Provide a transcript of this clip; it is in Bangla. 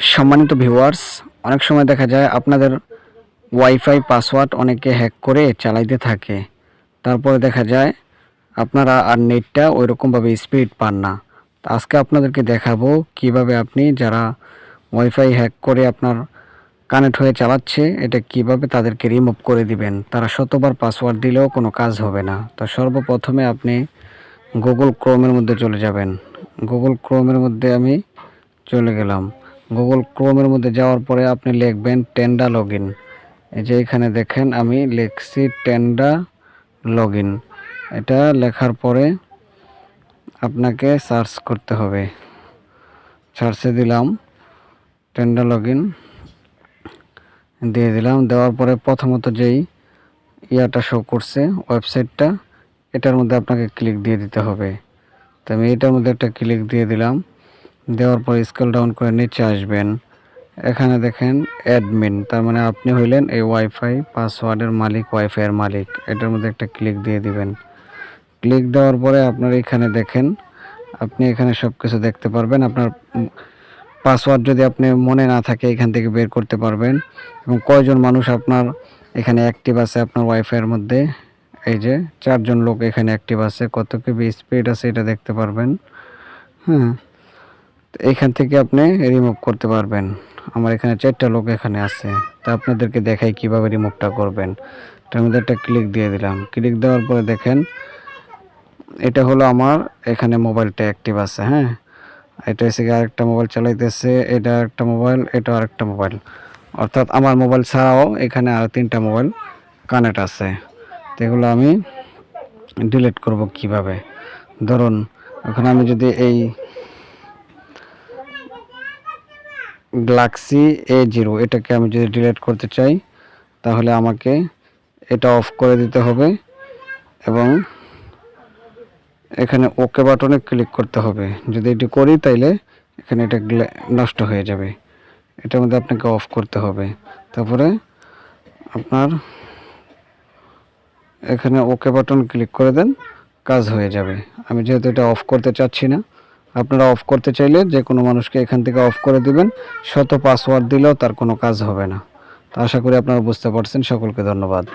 সম্মানিত ভিউয়ার্স অনেক সময় দেখা যায় আপনাদের ওয়াইফাই পাসওয়ার্ড অনেকে হ্যাক করে চালাইতে থাকে। তারপরে দেখা যায় আপনারা আর নেটটা ওইরকমভাবে স্পিড পান না। আজকে আপনাদেরকে দেখাবো কীভাবে আপনি যারা ওয়াইফাই হ্যাক করে আপনার কানেক্ট হয়ে চালাচ্ছে, এটা কীভাবে তাদেরকে রিমুভ করে দিবেন। তারা শতবার পাসওয়ার্ড দিলেও কোনো কাজ হবে না। তো সর্বপ্রথমে আপনি গুগল ক্রোমের মধ্যে চলে যাবেন। গুগল ক্রোমের মধ্যে আমি চলে গেলাম। গুগল ক্রোমের মধ্যে যাওয়ার পরে আপনি লিখবেন টেন্ডা লগ এই যে এখানে দেখেন আমি লিখছি টেন্ডা লগ এটা লেখার পরে আপনাকে সার্চ করতে হবে। সার্চে দিলাম টেন্ডা লগ দিয়ে দিলাম, দেওয়ার পরে প্রথমত যেই ইয়াটা শো করছে ওয়েবসাইটটা এটার মধ্যে আপনাকে ক্লিক দিয়ে দিতে হবে। তো আমি এটার মধ্যে একটা ক্লিক দিয়ে দিলাম। দেওয়ার পর স্কেল ডাউন করে নিচে আসবেন। এখানে দেখেন অ্যাডমিন তার মানে আপনি হইলেন এই ওয়াইফাই পাসওয়ার্ডের মালিক ওয়াইফাইয়ের মালিক। এটার মধ্যে একটা ক্লিক দিয়ে দিবেন। ক্লিক দেওয়ার পরে আপনার এখানে দেখেন, আপনি এখানে সব কিছু দেখতে পারবেন। আপনার পাসওয়ার্ড যদি আপনি মনে না থাকে, এখান থেকে বের করতে পারবেন। এবং কয়জন মানুষ আপনার এখানে অ্যাক্টিভ আছে আপনার ওয়াইফাইয়ের মধ্যে? এই যে চারজন লোক এখানে অ্যাক্টিভ আছে। কত কেবি স্পিড আছে এটা দেখতে পারবেন। হ্যাঁ। এখান থেকে আপনি রিমুভ করতে পারবেন। আমার এখানে চারটা লোক এখানে আছে। তা আপনাদেরকে দেখাই কীভাবে রিমুভটা করবেন। তার আমি একটা ক্লিক দিয়ে দিলাম। ক্লিক দেওয়ার পরে দেখেন, এটা হলো আমার এখানে মোবাইলটা অ্যাক্টিভ আছে হ্যাঁ? এটা এসে আরেকটা মোবাইল চালাইতেছে, এটা একটা মোবাইল, এটা আরেকটা মোবাইল। অর্থাৎ আমার মোবাইল ছাড়াও এখানে আরও তিনটা মোবাইল কানেক্ট আছে। তো এগুলো আমি ডিলিট করব কীভাবে? ধরুন, এখন আমি যদি এই গ্লাক্সি এ জিরো এটাকে আমি যদি ডিলিট করতে চাই, তাহলে আমাকে এটা অফ করে দিতে হবে এবং এখানে ওকে বাটনে ক্লিক করতে হবে। যদি এটি করি, তাইলে এখানে এটা নষ্ট হয়ে যাবে। এটার মধ্যে আপনাকে অফ করতে হবে। তারপরে আপনার এখানে ওকে বাটন ক্লিক করে দেন, কাজ হয়ে যাবে। আমি যেহেতু এটা অফ করতে চাচ্ছি না আপনারা অফ করতে চাইলে যে কোনো মানুষকে এখান থেকে অফ করে দিবেন। শত পাসওয়ার্ড দিলেও তার কোনো কাজ হবে না। তো আশা করি আপনারা বুঝতে পারছেন। সকলকে ধন্যবাদ।